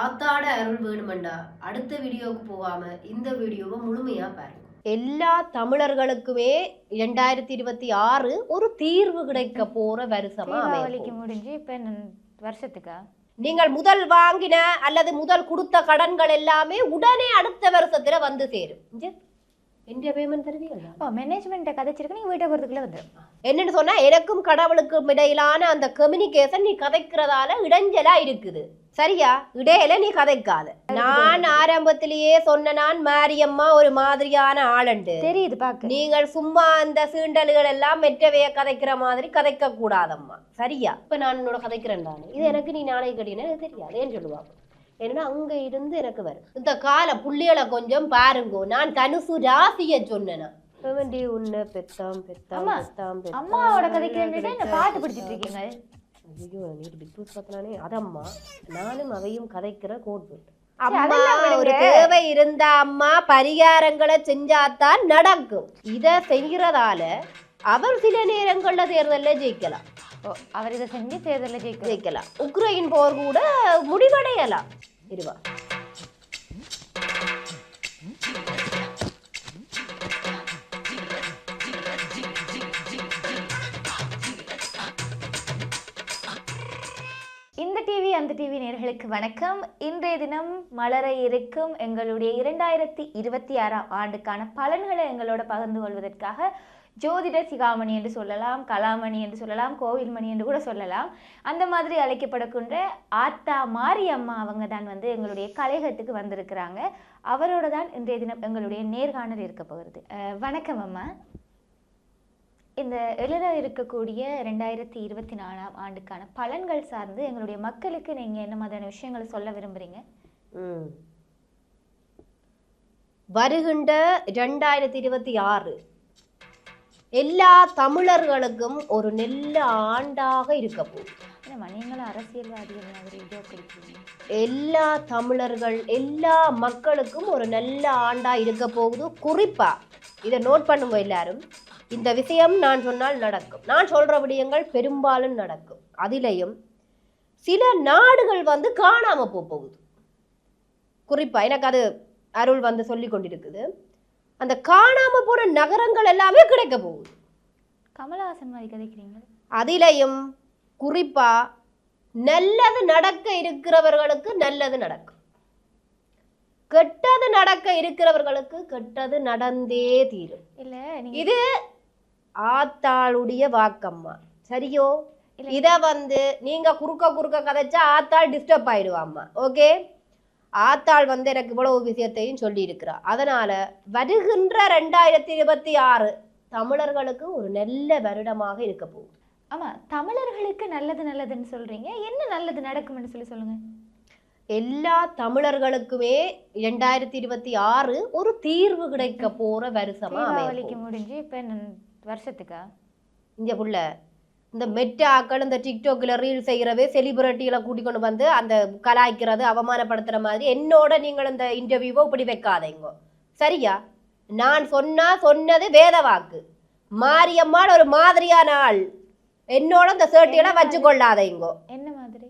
ஆத்தாட அருள் வேணுமெண்டா. அடுத்த வீடியோவுக்கு போகாம இந்த வீடியோவை முழுமையா பாருங்க. எல்லா தமிழர்களுக்குமே இரண்டாயிரத்தி இருபத்தி ஆறு ஒரு தீர்வு கிடைக்க போற வருஷமா தீபாவளிக்கு முடிஞ்சு இப்ப என்ன வருஷத்துக்கா? நீங்கள் முதல் வாங்கின அல்லது முதல் கொடுத்த கடன்கள் எல்லாமே உடனே அடுத்த வருஷத்துல வந்து சேரும். எந்த பேமெண்ட் தருவீங்களா? ஓ மேனேஜ்மெண்ட்டை கதைச்சிருக்கு நீங்க வீட்டை போகிறதுக்குள்ள வந்துடும் என்னன்னு சொன்னா எனக்கும் கடவுளுக்கும் இடையிலான அந்த கம்யூனிகேஷன் நீ கதைக்கிறதால இடைஞ்சலா இருக்குது. சரியா? இடையில நீ கதைக்காத. நான் ஆரம்பத்திலேயே சொன்ன நான் மாரியம்மா ஒரு மாதிரியான ஆளண்டு. தெரியுது பாக்க. நீங்கள் சும்மா அந்த சீண்டல்கள் எல்லாம் மெற்றவைய கதைக்கிற மாதிரி கதைக்க கூடாதம்மா சரியா? இப்ப நான் உன்னோட கதைக்கிறேன் தானே இது எனக்கு நீ நாளை கட்டினா எனக்கு தெரியாது ஏன்னு சொல்லுவாங்க ஏன்னா அங்க இருந்து எனக்கு வரும். இந்த கால புள்ளிகளை கொஞ்சம் பாருங்கோ. நான் தனுசு ராசிய சொன்னேனா. வேண்டி உன்னை பெத்தாம் பெத்தாம் அம்மா, பெத்தாம் பெத்தாம். அம்மாவோட கதைக்கு என்ன பாட்டு பிடிச்சிட்டு இருக்கீங்க. ஐயோ நீட்டு பிக் பாஸ் பார்த்தனானே அதம்மா நானும் அவையும் கதைக்கிற கோட் சரி, அம்மா. ஒரு தேவை இருந்தா அம்மா பரிகாரங்களை செஞ்சாதான் நடக்கும். இத செய்யறதால அவர் சில நேரங்கள்ல தேர்தல்ல ஜெயிக்கலாம். அவர் இதை செஞ்சு தேர்தலில் ஜெயிக்கும் ஜெயிக்கலாம். உக்ரைன் போர் கூட முடிவடையலாம். இருவா. இந்த டிவி அந்த டிவி நேர்களுக்கு வணக்கம். இன்றைய தினம் மலர இருக்கும் எங்களுடைய இரண்டாயிரத்தி இருபத்தி ஆறாம் ஆண்டுக்கான பலன்களை எங்களோட பகிர்ந்து கொள்வதற்காக ஜோதிடர் சிகாமணி என்று சொல்லலாம் கலாமணி என்று சொல்லலாம் கோவில்மணி என்று கூட சொல்லலாம். அந்த மாதிரி அழைக்கப்படக்கூடிய ஆத்தா மாரியம்மா அவங்க தான் வந்து எங்களுடைய கலையகத்துக்கு வந்திருக்கிறாங்க. அவரோட தான் இன்றைய தினம் எங்களுடைய நேர்காணல் இருக்க போகிறது வணக்கம் அம்மா. இந்த எழுத இருக்கக்கூடிய ரெண்டாயிரத்தி இருபத்தி நாலாம் ஆண்டுக்கான பலன்கள் சார்ந்து எங்களுடைய மக்களுக்கு நீங்கள் என்ன மாதிரியான விஷயங்களை சொல்ல விரும்புகிறீங்க வருகின்ற ரெண்டாயிரத்தி இருபத்தி ஆறு எல்லா தமிழர்களுக்கும் ஒரு நல்ல ஆண்டாக இருக்க போகுது. என்னம்மா நீங்களும் அரசியல்வாதிகள் மாதிரி இதோ கொடுக்குறீங்க. எல்லா தமிழர்கள் எல்லா மக்களுக்கும் ஒரு நல்ல ஆண்டா இருக்க போகுது. குறிப்பா இதை நோட் பண்ணுங்க எல்லாரும். இந்த விஷயம் நான் சொன்னால் நடக்கும். நான் சொல்ற விடயங்கள் பெரும்பாலும் நடக்கும். அதிலையும் சில நாடுகள் வந்து காணாம போக போகுது. குறிப்பா எனக்கு அது அருள் வந்து சொல்லி கொண்டிருக்குது. அந்த காணாம போன நகரங்கள் எல்லாமே கிடைக்க போகுது. கமலஹாசன் மாதிரி கதைக்கிறீங்க. அதிலையும் குறிப்பா நல்லது நடக்க இருக்கிறவர்களுக்கு நல்லது நடக்கும். கெட்டது நடக்க இருக்கிறவர்களுக்கு கெட்டது நடந்தே தீரும். இல்ல இது ஆத்தாளுடைய வாக்கம்மா. சரியோ. இத வந்து நீங்க குறுக்க குறுக்க கதைச்சா ஆத்தாள் டிஸ்டர்ப் ஆயிடுவாம்மா. ஓகே ஆத்தாள் வந்து எனக்கு இவ்வளவு விஷயத்தையும் சொல்லி இருக்கிறா அதனால வருகின்ற ரெண்டாயிரத்தி இருபத்தி ஆறு தமிழர்களுக்கு ஒரு நல்ல வருடமாக இருக்க போகுது. ஆமா தமிழர்களுக்கு நல்லது நல்லதுன்னு சொல்றீங்க. என்ன நல்லது நடக்கும்னு சொல்லி சொல்லுங்க. எல்லா தமிழர்களுக்குமே இரண்டாயிரத்தி இருபத்தி ஆறு ஒரு தீர்வு கிடைக்க போற வருஷமா அமைய தீபாவளிக்கு போகுது. முடிஞ்சு இப்ப வருஷத்துக்கா? இங்க புள்ள இந்த மெட்டாக்கள் இந்த டிக்டாக்ல ரீல் செய்கிறவே செலிபிரிட்டிகளை கூட்டி கொண்டு வந்து அந்த கலாய்க்கிறது அவமானப்படுத்துற மாதிரி என்னோட நீங்கள் இந்த இன்டர்வியூவை இப்படி வைக்காதீங்க. சரியா? நான் சொன்னா சொன்னது வேத வாக்கு. மாரியம்மாள் ஒரு மாதிரியான ஆள். என்னோட இந்த சேட்டியெல்லாம் வச்சு கொள்ளாதீங்கோ என்ன மாதிரி?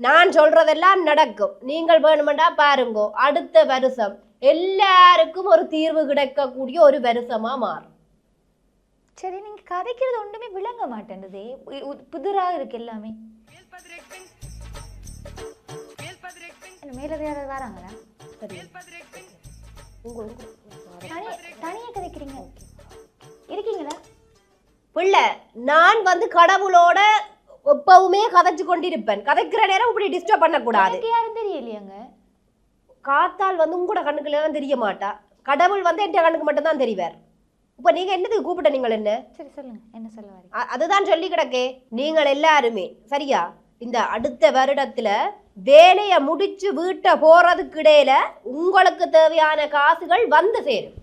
நான் சொல்றதெல்லாம் நடக்கும். நீங்கள் வேணுமெண்டா பாருங்கோ. அடுத்த வருஷம் எல்லாருக்கும் ஒரு தீர்வு கிடைக்கக்கூடிய ஒரு வருஷமா மாறும். சரி நீங்க கதைக்கிறது ஒன்றுமே விளங்க மாட்டேன்டுதே பு- உ- புதிரா இருக்கு எல்லாமே. மேல யாராவது வராங்களா? சரி. உங்க- உங்க- தனி தனியா கதைக்கிறீங்க. இருக்கீங்களா? பிள்ளை நான் வந்து கடவுளோட எப்பவுமே கதைச்சு கொண்டிருப்பேன். கதைக்கிற நேரம் இப்படி டிஸ்டர்ப் பண்ணக்கூடாது. யாரும் தெரியலையாங்க? காத்தால் வந்து உங்களோட கண்ணுக்குலாம் தெரிய மாட்டா. கடவுள் வந்து என் கண்ணுக்கு மட்டும்தான் தெரிவார். இப்போ நீங்க என்னதுக்கு கூப்பிட்ட நீங்கள் என்ன? சரி சொல்லுங்க. என்ன சொல்ல வரீங்க? அதுதான் சொல்லி கிடக்கே. நீங்கள் எல்லாருமே சரியா? இந்த அடுத்த வருடத்துல வேலையை முடிச்சு வீட்டை போறதுக்கு இடையில உங்களுக்கு தேவையான காசுகள் வந்து சேரும்.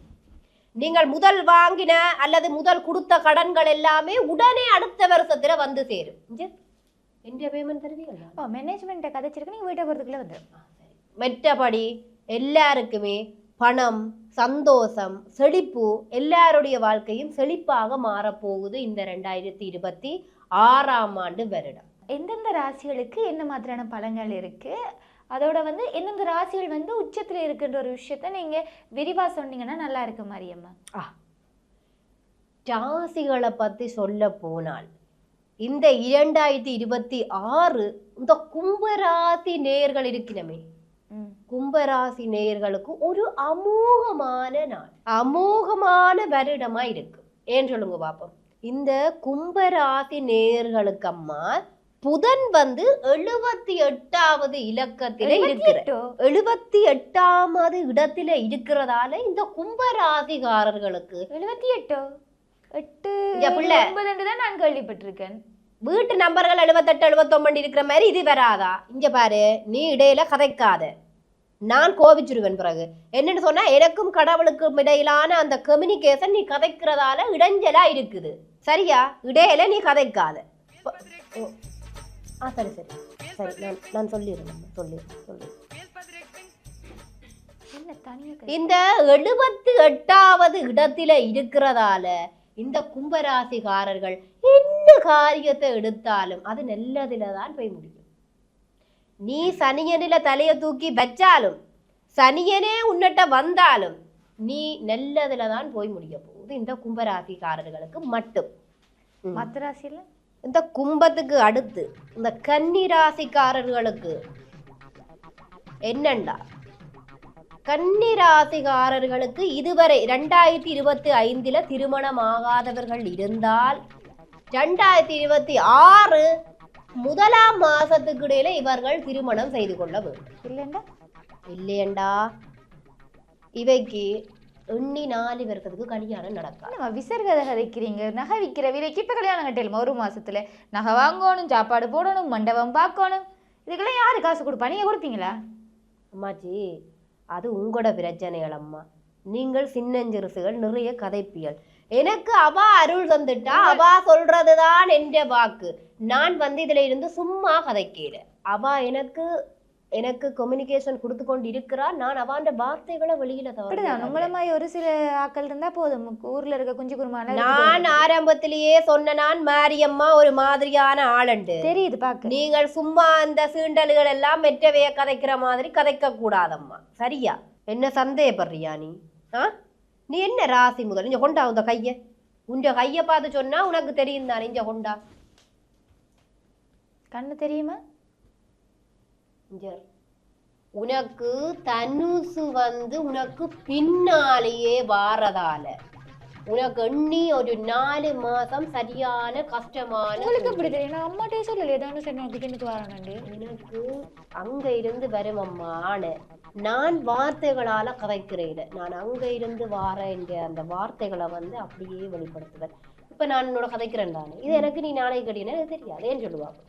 நீங்கள் முதல் வாங்கின அல்லது முதல் கொடுத்த கடன்கள் எல்லாமே உடனே அடுத்த வருஷத்துல வந்து சேரும். எந்த பேமெண்ட் தருவீங்களா? ஓ மேனேஜ்மெண்ட்டை கதைச்சிருக்கு நீங்க வீட்டை போகிறதுக்குள்ள வந்துடும் மற்றபடி எல்லாருக்குமே பணம் சந்தோஷம் செழிப்பு எல்லாருடைய வாழ்க்கையும் செழிப்பாக மாறப்போகுது இந்த ரெண்டாயிரத்தி இருபத்தி ஆறாம் ஆண்டு வருடம். எந்தெந்த ராசிகளுக்கு என்ன மாதிரியான பலன்கள் இருக்கு? அதோட வந்து எந்தெந்த ராசிகள் வந்து உச்சத்துல இருக்குன்ற ஒரு விஷயத்த நீங்க விரிவா சொன்னீங்கன்னா நல்லா இருக்க மாரியம்மா. ராசிகளை பத்தி சொல்ல போனால் இந்த இரண்டாயிரத்தி இருபத்தி ஆறு இந்த கும்பராசி நேயர்கள் இருக்கிறமே. கும்பராசி நேயர்களுக்கு ஒரு அமோகமான நாள். அமோகமான வருடமா இருக்கு. ஏன் சொல்லுங்க பாப்போம். இந்த கும்பராசி நேயர்களுக்கு அம்மா புதன் வந்து எழுபத்தி எட்டாவது இலக்கத்தில இருக்கிற? எழுபத்தி எட்டாவது இடத்துல இருக்கிறதால இந்த கும்பராசிகாரர்களுக்கு எழுபத்தி எட்டோ? எட்டு. ஒன்பது தான் நான் கேள்விப்பட்டிருக்கேன். வீட்டு நம்பர்கள் எழுபத்தெட்டு எழுபத்தொம்பது இருக்கிற மாதிரி இது வராதா? இங்க பாரு நீ இடையில கதைக்காத. நான் கோபிச்சிருவேன் பிறகு. என்னன்னு சொன்னா எனக்கும் கடவுளுக்கும் இடையிலான அந்த கம்யூனிகேஷன் நீ கதைக்கிறதால இடைஞ்சலா இருக்குது. சரியா? இடையில நீ கதைக்காத. ஆ சரி சரி. சரி நான் நான் சொல்லிடுறேன் சொல்லிடுறேன் சொல்லிடுறேன். இந்த எழுபத்தி எட்டாவது இடத்துல இருக்கிறதால இந்த கும்பராசிக்காரர்கள் என்ன காரியத்தை எடுத்தாலும் அது நல்லதுல தான் போய் முடியும். நீ சனியனில தலைய தூக்கி வச்சாலும் சனியனே உன்னிட்ட வந்தாலும் நீ நல்லதுல தான் போய் முடிய போகுது. இந்த கும்பராசிக்காரர்களுக்கு மட்டும். ம். மத்த ராசியில இந்த கும்பத்துக்கு அடுத்து இந்த கன்னி ராசிக்காரர்களுக்கு என்னண்டா? கன்னி ராசிக்காரர்களுக்கு இதுவரை ரெண்டாயிரத்தி இருபத்தி ஐந்துல திருமணம் ஆகாதவர்கள் இருந்தால் ரெண்டாயிரத்தி இருபத்தி ஆறு முதலாம் மாசத்துக்கு இடையில இவர்கள் திருமணம் செய்து கொள்ள வேண்டும். இல்லைண்டா இல்லையண்டா. இவைக்கு எண்ணி நாலு வருஷத்துக்கு கல்யாணம் நடக்காது. என்னம்மா விசர்கதை கதைக்கிறீங்க? நகை விற்கிற விலைக்கு இப்போ கல்யாணம் கட்டலுமா ஒரு மாசத்துல நகை வாங்கணும் சாப்பாடு போடணும் மண்டபம் பார்க்கணும். இதுக்கெல்லாம் யாரு காசு கொடுப்பா நீங்க கொடுப்பீங்களா? அம்மாச்சி அது உங்களோட பிரச்சனைகள் அம்மா. நீங்கள் சின்னஞ்சிறுசுகள் நிறைய கதைப்பியல். எனக்கு அவ அருள் தந்துட்டா அவ சொல்றதுதான் என்ற வாக்கு. நான் வந்து இதுல இருந்து சும்மா கதைக்கிறேன் அவ எனக்கு எனக்கு கம்யூனிகேஷன் கொடுத்து கொண்டு இருக்கிறா நான் அவாண்ட வார்த்தைகளை வெளியில அப்படிதான். தவறு உங்களை மாதிரி ஒரு சில ஆட்கள் இருந்தா போதும். ஊர்ல இருக்க குஞ்சு குருமான நான் ஆரம்பத்திலேயே சொன்ன நான் மாரியம்மா ஒரு மாதிரியான ஆளண்டு. தெரியுது பாக்க நீங்கள் சும்மா அந்த சீண்டல்கள் எல்லாம் மெற்றவைய கதைக்கிற மாதிரி கதைக்க கூடாதம்மா. சரியா? என்ன சந்தேகப்படுறியா நீ? ஆ? நீ என்ன ராசி முதல்? இங்க கொண்டா உந்த கைய. உங்க கைய பார்த்து சொன்னா உனக்கு தெரியும் தானே இங்க கொண்டா. கண்ணு தெரியுமா? உனக்கு தனுசு வந்து உனக்கு பின்னாலேயே வாரதால. உனக்கு எண்ணி ஒரு நாலு மாசம் சரியான கஷ்டமான உங்களுக்கு எப்படி தெரியும்? நான் அம்மாட்டே சொல்லலையே தானே சரி நான் பின்னுக்கு வரணுண்டு எனக்கு அங்க இருந்து வரும் அம்மா ஆளு. நான் வார்த்தைகளால கதைக்கிறேன் நான் அங்க இருந்து வார என்ற அந்த வார்த்தைகளை வந்து அப்படியே வெளிப்படுத்துவேன். இப்ப நான் என்னோட கதைக்கிறேன் தானே. இது எனக்கு நீ நாளைக்கு கட்டினா எனக்கு தெரியாது ஏன்னு சொல்லுவாங்க.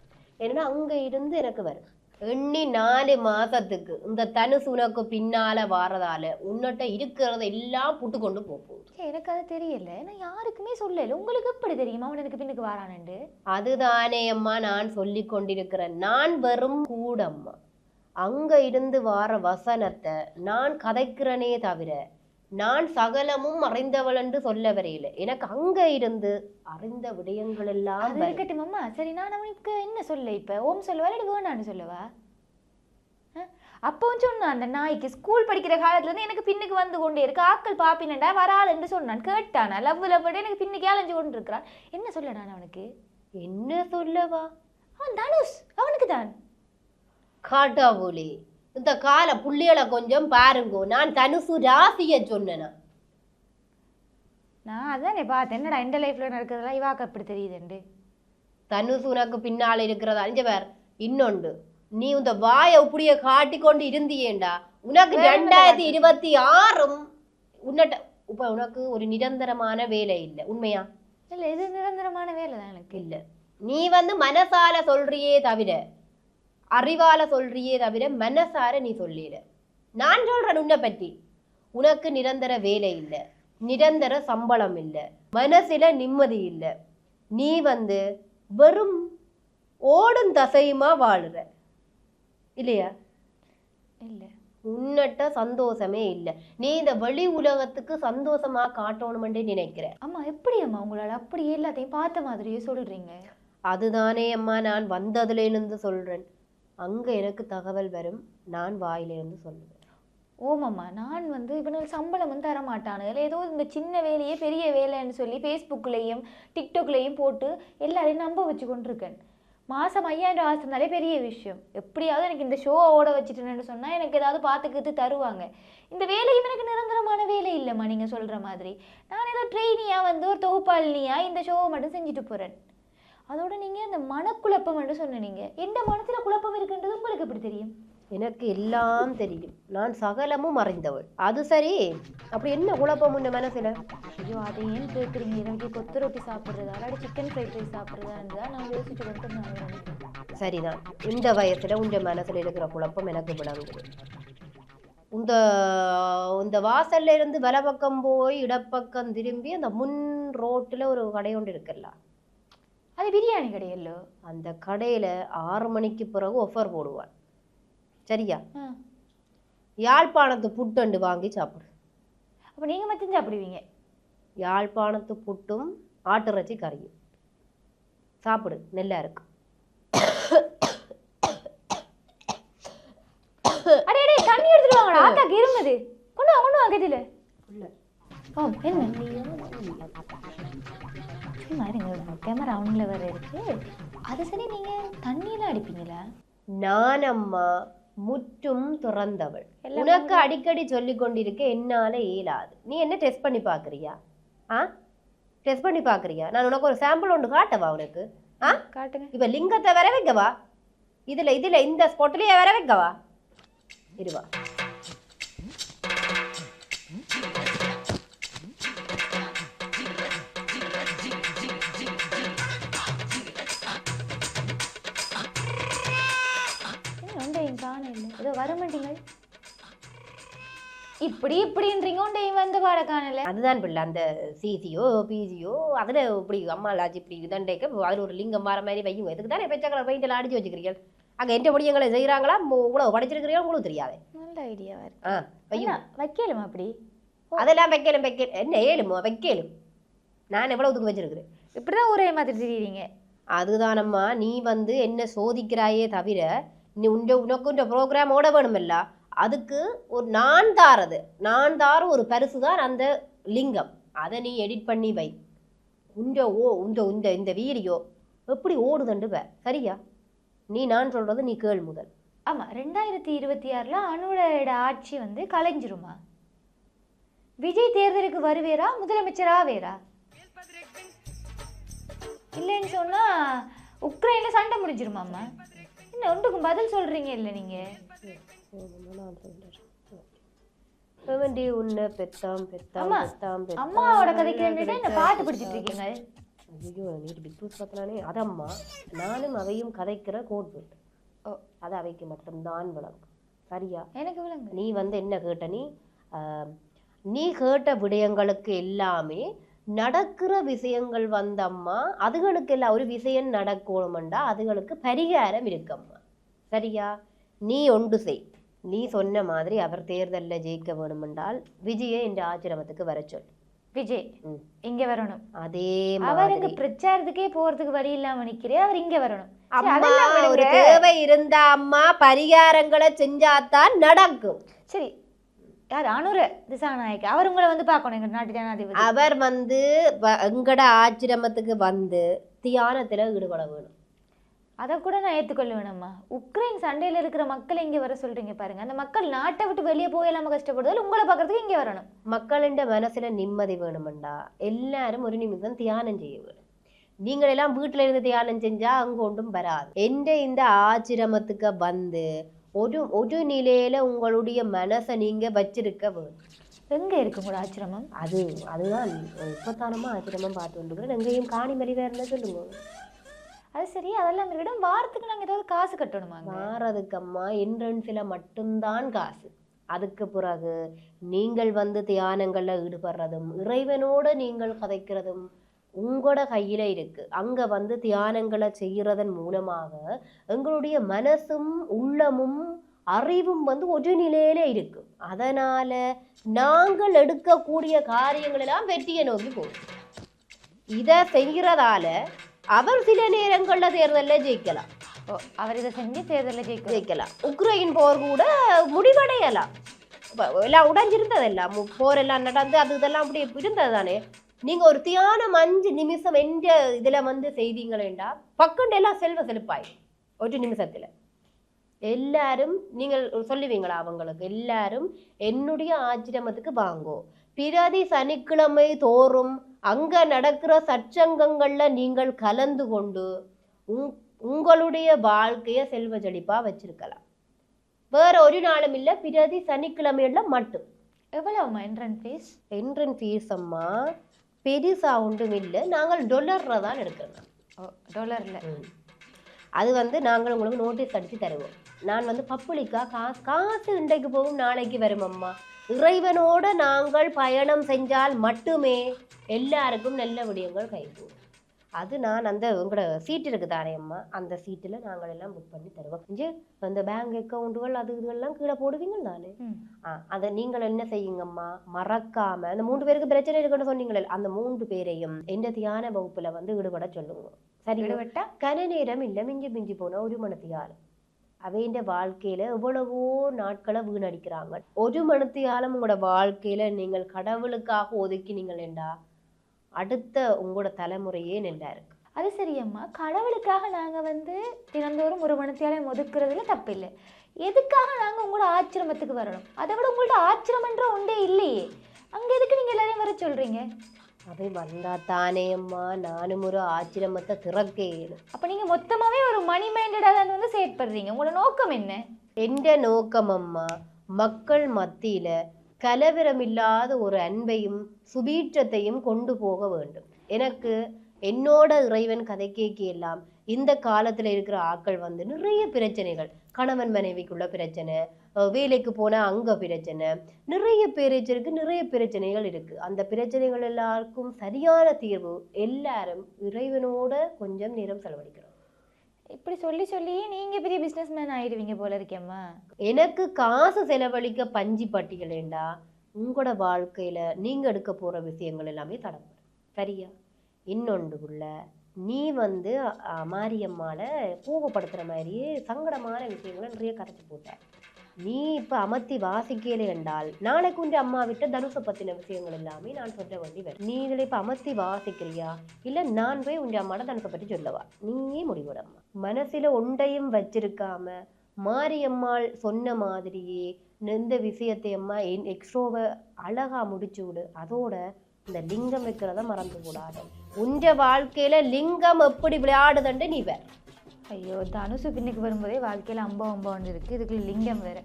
ஏன்னா அங்க இருந்து எனக்கு வரும். எண்ணி நாலு மாசத்துக்கு இந்த தனுசு உனக்கு பின்னால வாரதால உன்னிட்ட இருக்கிறத எல்லாம் புட்டு கொண்டு போக போகுது. ஏய், எனக்கு அது தெரியல. நான் யாருக்குமே சொல்லல. உங்களுக்கு எப்படி தெரியுமா? அவன் எனக்கு பின்னுக்கு வரானுண்டு அதுதானே அம்மா நான் சொல்லி கொண்டிருக்கிறேன் நான் வெறும் கூடம்மா. அங்க இருந்து வார வசனத்தை நான் கதைக்கிறனே தவிர நான் சகலமும் அறிந்தவள் என்று சொல்ல வரையில எனக்கு அங்க இருந்து அறிந்த விடயங்கள் எல்லாம். இருக்கட்டும் அம்மா. சரி நான் அவனுக்கு என்ன சொல்ல இப்ப? ஓம் சொல்லவா இல்லை வேணான்னு சொல்லவா? அப்பவும் சொன்னான் அந்த நாய்க்கு ஸ்கூல் படிக்கிற காலத்துல இருந்து எனக்கு பின்னுக்கு வந்து கொண்டே இருக்கு. ஆக்கள் பாப்பினண்டா வராதுன்னு சொன்னான். கேட்டானா? லவ் லவ் எனக்கு பின்னுக்கு அலைஞ்சு கொண்டு இருக்கிறான் என்ன சொல்ல நான் அவனுக்கு? என்ன சொல்லவா? அவன் தனுஷ். அவனுக்கு தான் காட்டாவூலி இந்த கால புள்ளிகளை கொஞ்சம் பாருங்கோ. நான் தனுசு ராசிய சொன்னேனா. நான் அதானே பார்த்தேன். என்னடா இந்த லைஃப்ல நடக்கிறதெல்லாம் இவாக்கு அப்படி தெரியுதுண்டு? தனுசு உனக்கு பின்னால இருக்கிறதா அஞ்ச பேர். இன்னொன்று நீ இந்த வாயை இப்படியே காட்டிக்கொண்டு இருந்தியேண்டா. உனக்கு ரெண்டாயிரத்தி இருபத்தி ஆறும் உன்னட்ட இப்ப உனக்கு ஒரு நிரந்தரமான வேலை இல்லை. உண்மையா? இல்ல இது நிரந்தரமான வேலை தான் எனக்கு. இல்ல. நீ வந்து மனசால சொல்றியே தவிர அறிவால சொல்றியே தவிர மனசார நீ சொல்லிட. நான் சொல்றேன் உன்னை பற்றி உனக்கு நிரந்தர வேலை இல்லை. நிரந்தர சம்பளம் இல்லை. மனசுல நிம்மதி இல்லை. நீ வந்து வெறும் ஓடும் தசையுமா வாழுற? இல்லையா? இல்ல. உன்னட்ட சந்தோஷமே இல்லை. நீ இந்த வெளி உலகத்துக்கு சந்தோஷமா காட்டணுமென்று நினைக்கிற. அம்மா எப்படி அம்மா உங்களால அப்படி எல்லாத்தையும் பார்த்த மாதிரியே சொல்றீங்க? அதுதானே அம்மா நான் வந்ததுலேருந்து சொல்றேன். அங்கே எனக்கு தகவல் வரும். நான் வாயிலிருந்து சொல்லுவேன். ஓமாம்மா நான் வந்து இவனுக்கு சம்பளம் வந்து தர மாட்டானுங்க ஏதோ இந்த சின்ன வேலையே பெரிய வேலைன்னு சொல்லி ஃபேஸ்புக்லேயும் டிக்டாக்லேயும் போட்டு எல்லாரையும் நம்ப வச்சு கொண்டிருக்கேன். மாதம் ஐயாயிரம் ரூபா ஆசைனாலே பெரிய விஷயம். எப்படியாவது எனக்கு இந்த ஷோ ஓட வச்சுட்டேன்னு சொன்னால் எனக்கு ஏதாவது பார்த்துக்கிட்டு தருவாங்க. இந்த வேலையும் எனக்கு நிரந்தரமான வேலை இல்லைம்மா நீங்கள் சொல்கிற மாதிரி. நான் ஏதோ ட்ரெயினியாக வந்து ஒரு தொகுப்பாளினியாக இந்த ஷோவை மட்டும் செஞ்சுட்டு போகிறேன் அதோட நீங்கள் இந்த மனக்குழப்பம் என்று சொன்னீங்க எந்த மனத்தில் குழப்பம் இருக்குன்றது உங்களுக்கு எப்படி தெரியும்? எனக்கு எல்லாம் தெரியும். நான் சகலமும் அறிந்தவள். அது சரி. அப்படி என்ன குழப்பம் உன் மனசுல? ஐயோ அதை ஏன் கேட்குறீங்க இரவுக்கு கொத்து ரொட்டி சாப்பிட்றதா இல்லாட்டி சிக்கன் ஃப்ரைட் ரைஸ் சாப்பிட்றதான்னு தான் நான் யோசிச்சு நினைக்கிறேன் சரிதான். இந்த வயசுல உன் மனசுல இருக்கிற குழப்பம் எனக்கு விளங்குது. இந்த இந்த வாசல்ல இருந்து வலப்பக்கம் போய் இடப்பக்கம் திரும்பி அந்த முன் ரோட்டுல ஒரு கடை ஒன்று இருக்குல்ல? அது பிரியாணி கடையல்லோ? அந்த கடையில ஆறு மணிக்கு பிறகு ஒஃபர் போடுவான் சரியா? யாழ்ப்பாணத்து புட்டண்டு வாங்கி சாப்பிடு. அப்போ நீங்கள் மட்டும் சாப்பிடுவீங்க? யாழ்ப்பாணத்து புட்டும் ஆட்டிறைச்சி கறியும். சாப்பிடு நல்லா இருக்கு. அடே அடே தண்ணி எடுத்துட்டு வாங்கடா. ஆத்தாக்கு இருந்தது கொண்டு வா கொண்டு வா கதில. ஓ சும்மா இருங்க கேமரா அவங்கள வேற இருக்கு. அது சரி நீங்க தண்ணியெல்லாம் அடிப்பீங்களா நானம்மா முற்றும் துறந்தவள். உனக்கு அடிக்கடி சொல்லி கொண்டிருக்க என்னால இயலாது. நீ என்ன டெஸ்ட் பண்ணி பார்க்கறியா ஆ? டெஸ்ட் பண்ணி பார்க்கறியா நான் உனக்கு ஒரு சாம்பிள் ஒன்று காட்டவா உனக்கு? ஆ? காட்டுங்க. இப்ப லிங்கத்தை வர வைக்கவா? இதுல இதுல இந்த ஸ்பாட்லயே வர வைக்கவா? இருவா ஏதோ வர மாட்டீங்க. இப்படி இப்படின்றீங்க வந்து பாட காணல. அதுதான் பிள்ளை அந்த சிசியோ பிசியோ அதுல இப்படி அம்மா லாஜி இப்படி இதண்டைக்க அதுல ஒரு லிங்கம் வர மாதிரி வையும் இதுக்கு தானே பெச்ச கலர் பெயிண்டில் அடிச்சு வச்சுக்கிறீங்க? அங்க எந்த படியங்களை செய்யறாங்களா இவ்வளவு படிச்சிருக்கிறீங்க உங்களுக்கு தெரியாது. நல்ல ஐடியாவா இருக்கு. ஆ வையும் வைக்கலுமா அப்படி? அதெல்லாம் வைக்கலும் வைக்க என்ன ஏழுமோ? வைக்கலும். நான் எவ்வளவுக்கு வச்சிருக்கிறேன்? இப்படிதான் ஒரே மாதிரி தெரியுறீங்க. அதுதானம்மா நீ வந்து என்ன சோதிக்கிறாயே தவிர நீ உண்ட உனக்கு இந்த ப்ரோக்ராம் ஓட வேணுமில்ல. அதுக்கு ஒரு நான் தாரது நான் தார ஒரு பரிசு தான் அந்த லிங்கம். அதை நீ எடிட் பண்ணி வை. உண்ட ஓ உண்ட உந்த இந்த வீடியோ எப்படி ஓடுதண்டு பே சரியா? நீ நான் சொல்கிறது நீ கேள் முதல். ஆமாம் ரெண்டாயிரத்தி இருபத்தி ஆறில் அனுரோட ஆட்சி வந்து கலைஞ்சிருமா? விஜய் தேர்தலுக்கு வருவேரா முதலமைச்சரா வேறா? இல்லைன்னு சொன்னால் உக்ரைனில் சண்டை முடிஞ்சிருமாம்மா? என்ன ஒன்றுக்கும் பதில் சொல்றீங்க இல்லை நீங்க? வேண்டி உன்னை பெத்தாம் பெத்தாம் பெத்தாம் அம்மாவோட கதைக்கு இந்த பாட்டு படிச்சிட்டு இருக்கீங்க? ஐயோ நீட்டு பிக் பாஸ் பார்த்தானே அதம்மா நானும் அவையும் கதைக்கிற கோட் ஓ. அது அவைக்கு மட்டும்தான் விளங்கும். சரியா? எனக்கு விளங்கு. நீ வந்து என்ன கேட்ட நீ? நீ கேட்ட விடயங்களுக்கு எல்லாமே நடக்கிற விஷயங்கள் வந்தம்மா அதுகளுக்கு எல்லாம் ஒரு விஷயம் நடக்கணுமெண்டா அதுகளுக்கு பரிகாரம் இருக்கம்மா. சரியா? நீ ஒன்று செய். நீ சொன்ன மாதிரி அவர் தேர்தலில் ஜெயிக்க வேணுமென்றால் விஜயை இந்த ஆசிரமத்துக்கு வர சொல். விஜய். இங்க வரணும். அதே அவருக்கு பிரச்சாரத்துக்கே போறதுக்கு வழி இல்லாம நிக்கிறே அவர் இங்க வரணும். ஒரு. தேவை இருந்தா அம்மா பரிகாரங்களை செஞ்சாதான் நடக்கும். சரி யார்? அனுர திசாநாயக். அவர் உங்களை வந்து பார்க்கணும் எங்க நாட்டு ஜனாதிபதி. அவர் வந்து எங்கட ஆச்சிரமத்துக்கு வந்து தியானத்துல ஈடுபட வேணும். அதை கூட நான் ஏற்றுக்கொள்வேனம்மா உக்ரைன் சண்டையில் இருக்கிற மக்களை இங்கே வர சொல்றீங்க பாருங்க. அந்த மக்கள் நாட்டை விட்டு வெளியே போயிடாம கஷ்டப்படுதல் உங்களை பார்க்கறதுக்கு இங்கே வரணும். மக்களின் மனசுல நிம்மதி வேணுமெண்டா? எல்லாரும் ஒரு நிமிஷம் தியானம் செய்ய வேணும். நீங்கள் எல்லாம் வீட்டுல இருந்து தியானம் செஞ்சா அங்க ஒன்றும் வராது. எந்த இந்த ஆச்சிரமத்துக்கு வந்து ஒரு ஒரு நிலையில உங்களுடைய மனசை நீங்க வச்சிருக்க வேணும் எங்க இருக்கு உங்களோட ஆச்சிரமம்? அது அதுதான். இப்பத்தானமா ஆச்சிரமம் பார்த்து கொண்டு எங்கேயும் காணிமறி வேற சொல்லுங்க? அது சரி அதெல்லாம் இருக்கட்டும் வாரத்துக்கு நாங்கள் ஏதாவது காசு கட்டணுமாங்க? மாறதுக்கம்மா என்ட்ரன்ஸில் மட்டும்தான் காசு. அதுக்கு பிறகு நீங்கள் வந்து தியானங்கள்ல ஈடுபடுறதும் இறைவனோட நீங்கள் கதைக்கிறதும் உங்களோட கையில இருக்கு. அங்க வந்து தியானங்களை செய்யறதன் மூலமாக எங்களுடைய மனசும் உள்ளமும் அறிவும் வந்து ஒரு நிலையில இருக்கு. அதனால நாங்கள் எடுக்கக்கூடிய காரியங்கள் எல்லாம் வெற்றியை நோக்கி போகும். இதை செய்கிறதால அவர் சில நேரங்கள்ல தேர்தல்ல ஜெயிக்கலாம். அவர் இதை செஞ்சு தேர்தலில் ஜெயிக்கும் ஜெயிக்கலாம். உக்ரைன் போர் கூட முடிவடையலாம். எல்லாம் உடைஞ்சிருந்ததெல்லாம். மு- போர் எல்லாம் நடந்து அது இதெல்லாம் அப்படி இருந்தது தானே நீங்க ஒரு தியானம் அஞ்சு நிமிஷம் எந்த இதுல வந்து செய்தீங்களேண்டா பக்கண்டு எல்லாம் செல்வ செழிப்பாய். ஒரு நிமிஷத்துல. எல்லாரும் நீங்கள் சொல்லுவீங்களா அவங்களுக்கு? எல்லாரும் என்னுடைய ஆச்சிரமத்துக்கு வாங்கோ. பிரதி சனிக்கிழமை தோறும் அங்க நடக்கிற சற்சங்கங்கள்ல நீங்கள் கலந்து கொண்டு உங்- உங்களுடைய வாழ்க்கைய செல்வ செழிப்பா வச்சிருக்கலாம். வேற ஒரு நாளும் இல்ல பிரதி சனிக்கிழமையில மட்டும். எவ்வளவுமா என்ட்ரன் ஃபீஸ் என்ட்ரன் ஃபீஸ் அம்மா பெருசா ஒன்றும் இல்லை. நாங்கள் டொலர்ல தான் எடுக்கிறோம். டாலரில் அது வந்து நாங்கள் உங்களுக்கு நோட்டீஸ் அடித்து தருவோம். நான் வந்து பப்புளிக்கா காசு காசு இன்றைக்கு போகும் நாளைக்கு வரும் அம்மா. இறைவனோட நாங்கள் பயணம் செஞ்சால் மட்டுமே எல்லாருக்கும் நல்ல விடயங்கள் கைகூடும். அது நான் அந்த உங்களோட சீட் இருக்கு தானே அம்மா அந்த சீட்டில் நாங்கள் எல்லாம் புக் பண்ணி தருவோம். இங்கே அந்த பேங்க் அக்கௌண்ட்டுகள் அது இதுகள்லாம் கீழே போடுவீங்க தானே? ஆ அதை நீங்கள் என்ன செய்யுங்கம்மா? மறக்காம அந்த மூன்று பேருக்கு பிரச்சனை இருக்குன்னு சொன்னீங்களே அந்த மூன்று பேரையும் எந்த தியான வகுப்புல வந்து ஈடுபட சொல்லுங்க சரி ஈடுபட்டா கன நேரம் இல்லை மிஞ்சி மிஞ்சி போனா ஒரு மணத்தியால் அவைண்ட வாழ்க்கையில எவ்வளவோ நாட்களை வீணடிக்கிறாங்க. ஒரு மணத்தியாலம் உங்களோட வாழ்க்கையில நீங்கள் கடவுளுக்காக ஒதுக்கினீங்களேண்டா அடுத்த உங்களோட தலைமுறையே நல்லா இருக்கு அது சரியம்மா கடவுளுக்காக நாங்கள் வந்து தினந்தோறும் ஒரு மணித்தியாலம் ஒதுக்குறதுல தப்பில்லை. எதுக்காக நாங்கள் உங்களோட ஆச்சிரமத்துக்கு வரணும்? அதை விட உங்களோட ஆச்சிரமன்ற ஒன்றே இல்லையே. அங்கே எதுக்கு நீங்கள் எல்லாரையும் வர சொல்கிறீங்க அவை வந்தா தானே அம்மா. நானும் ஒரு ஆச்சிரமத்தை திறக்கேன். அப்போ நீங்கள் மொத்தமாகவே ஒரு மணி மைண்டடாக தான் வந்து செயற்படுறீங்க. உங்களோட நோக்கம் என்ன? என்ற நோக்கம் அம்மா? மக்கள் மத்தியில கலவரமில்லாத ஒரு அன்பையும் சுபீட்சத்தையும் கொண்டு போக வேண்டும். எனக்கு என்னோட இறைவன் கதை கேக்கியெல்லாம் இந்த காலத்தில் இருக்கிற ஆட்கள் வந்து நிறைய பிரச்சனைகள். கணவன் மனைவிக்குள்ள பிரச்சனை வேலைக்கு போன அங்க பிரச்சனை நிறைய பேரேச்சருக்கு நிறைய பிரச்சனைகள் இருக்கு. அந்த பிரச்சனைகள் எல்லாருக்கும் சரியான தீர்வு எல்லாரும் இறைவனோட கொஞ்சம் நேரம் செலவழிக்கிறோம். இப்படி சொல்லி சொல்லியே நீங்கள் பெரிய பிஸ்னஸ் மேன் ஆயிடுவீங்க போல இருக்கேம்மா எனக்கு காசு செலவழிக்க பஞ்சு பட்டிகளேண்டா உங்களோட வாழ்க்கையில நீங்க எடுக்க போற விஷயங்கள் எல்லாமே தடப்படும் சரியா? இன்னொன்றுக்குள்ள நீ வந்து அஹ், மாரியம்மால கோபப்படுத்துற மாதிரியே சங்கடமான விஷயங்களை நிறைய கரைச்சி போட்ட. நீ இப்போ அமர்த்தி வாசிக்கலே என்றால் நாளைக்கு உண்டு அம்மா விட்ட தனுசை பற்றின விஷயங்கள் எல்லாமே நான் சொல்ல வேண்டி வரும். நீ இதில் இப்போ அமர்த்தி வாசிக்கிறியா? இல்லை நான் போய் உண்டு அம்மாவோட தனுசை பற்றி சொல்லவா? நீயே முடிவிடம்மா மனசில் ஒன்றையும் வச்சிருக்காம மாரியம்மாள் சொன்ன மாதிரியே இந்த விஷயத்தை அம்மா எக்ஸ்ட்ரோவை அழகா முடிச்சு விடு. அதோட இந்த லிங்கம் வைக்கிறத மறந்து கூடாது. உன்ற வாழ்க்கையில லிங்கம் எப்படி விளையாடுதுன்ட்டு நீ வேற ஐயோ தனுசு பின்னுக்கு வரும்போதே வாழ்க்கையில் அம்பா அம்பா இருக்குது இதுக்குள்ள லிங்கம் வேறு.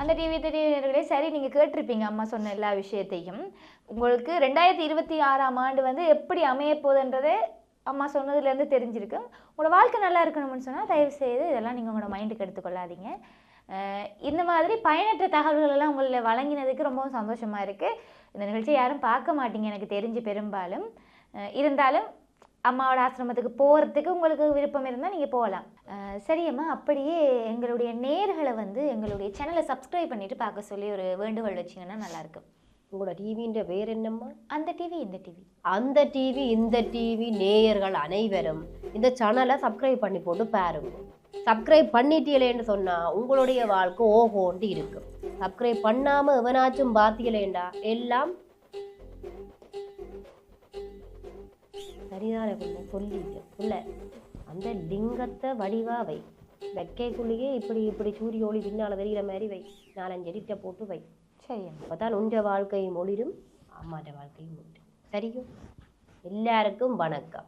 அந்த டிவி தெரியவர்களே சரி நீங்கள் கேட்டிருப்பீங்க அம்மா சொன்ன எல்லா விஷயத்தையும். உங்களுக்கு ரெண்டாயிரத்தி இருபத்தி ஆறாம் ஆண்டு வந்து எப்படி அமையப்போகுதுன்றதே அம்மா சொன்னதுலேருந்து தெரிஞ்சிருக்கு. உங்களோட வாழ்க்கை நல்லா இருக்கணும்னு சொன்னால் தயவு செய்து இதெல்லாம் நீங்கள் உங்களோட மைண்டுக்கு எடுத்துக்கொள்ளாதீங்க. இந்த மாதிரி பயனற்ற தகவல்கள் எல்லாம் உங்களை வழங்கினதுக்கு ரொம்பவும் சந்தோஷமாக இருக்குது இந்த நிகழ்ச்சியை யாரும் பார்க்க மாட்டீங்க எனக்கு தெரிஞ்சு பெரும்பாலும். இருந்தாலும் அம்மாவோட ஆசிரமத்துக்கு போகிறதுக்கு உங்களுக்கு விருப்பம் இருந்தால் நீங்கள் போகலாம். சரியம்மா அப்படியே எங்களுடைய நேர்களை வந்து எங்களுடைய சேனலை சப்ஸ்கிரைப் பண்ணிவிட்டு பார்க்க சொல்லி ஒரு வேண்டுகோள் வச்சிங்கன்னா நல்லாயிருக்கும் உங்களோட டிவின்ற வேற என்னம்மா? அந்த டிவி இந்த டிவி அந்த டிவி இந்த டிவி நேயர்கள் அனைவரும் இந்த சேனலை சப்ஸ்கிரைப் பண்ணி போட்டு பாருங்க. சப்ஸ்கிரைப் பண்ணிட்டீங்களேன்னு சொன்னா உங்களுடைய வாழ்க்கை ஓஹோன்ட்டு இருக்கும் சப்ஸ்கிரைப் பண்ணாம எவனாச்சும் பாத்தியலேண்டா எல்லாம் சரிதான பிள்ளை? சொல்லிட்டு பிள்ளை அந்த லிங்கத்தை வடிவா வை. வெக்கைக்குள்ளேயே இப்படி இப்படி சூரிய ஒளி பின்னால தெரிகிற மாதிரி வை. நாலஞ்சு எடிட்டை போட்டு வை. சரியம்மா அப்பதான் உன்ற வாழ்க்கையும் ஒளிரும். அம்மாட்ட வாழ்க்கையும் ஒளிரும். சரியோ? எல்லாருக்கும் வணக்கம்.